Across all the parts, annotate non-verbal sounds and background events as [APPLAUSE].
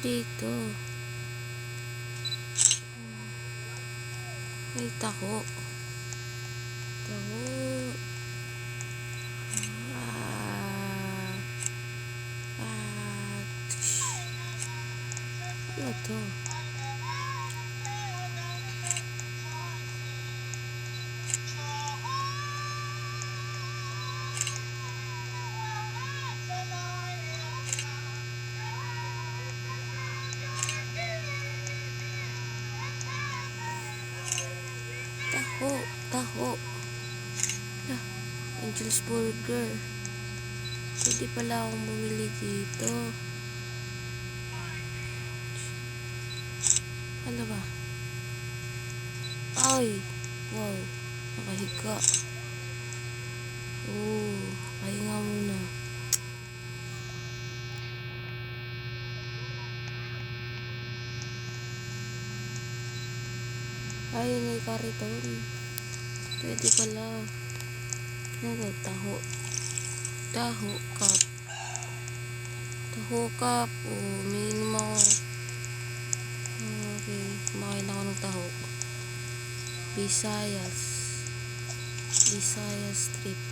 dito? May taho. Taho. Ah. Ah. Ano to? Angel's Burger. Pwede pala akong bumili dito. Ano ba? Ay! Wow. Nakahiga. Oo. Pahinga muna. Ay, may kariton. Pwede pala. Ano to? Taho. Taho cup. Taho cup. O, umiinom ako. Okay. Kumakain ako ng taho. Visayas. Visayas Street.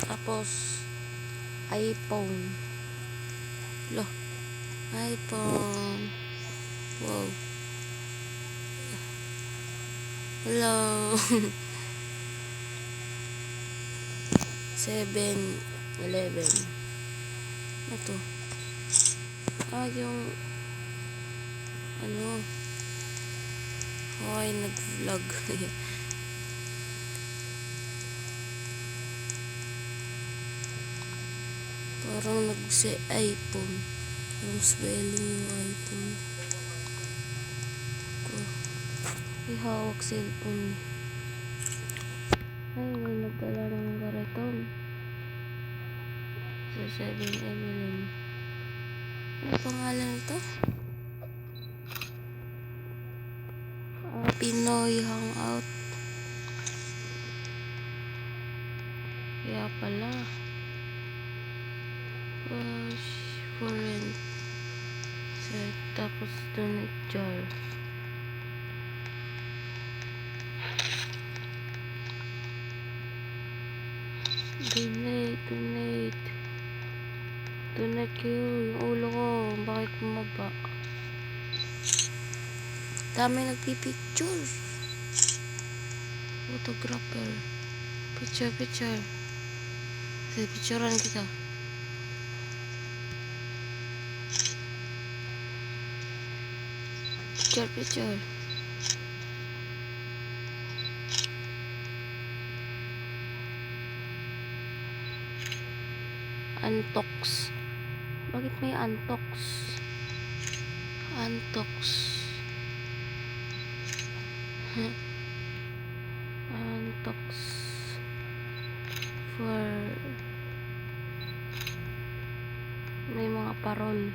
Tapos, iPhone. Lo. iPhone. Wow. Hello. [LAUGHS] Seven, eleven. Ito. Ah, yung ano Okay, nag-vlog. [LAUGHS] Parang nag-say iPhone. Yung spelling yung iPhone. Ito. May hawak cellphone. Ay, nagdala ng garaton. Sa 7-Eleven. Ano pangalan ito? Ah, Pinoy Hangout. Kaya pala. Wash for rent. Set. Tapos donate jar. Donate, donate. Donate kayo. Yung ulo ko. Bakit bumaba? Dami nagpipicture. Photographer. Picture, picture. Sige, picturean kita. Picture, picture. Antox. Bakit may antox? Antox. [LAUGHS] antox. For... May mga parol.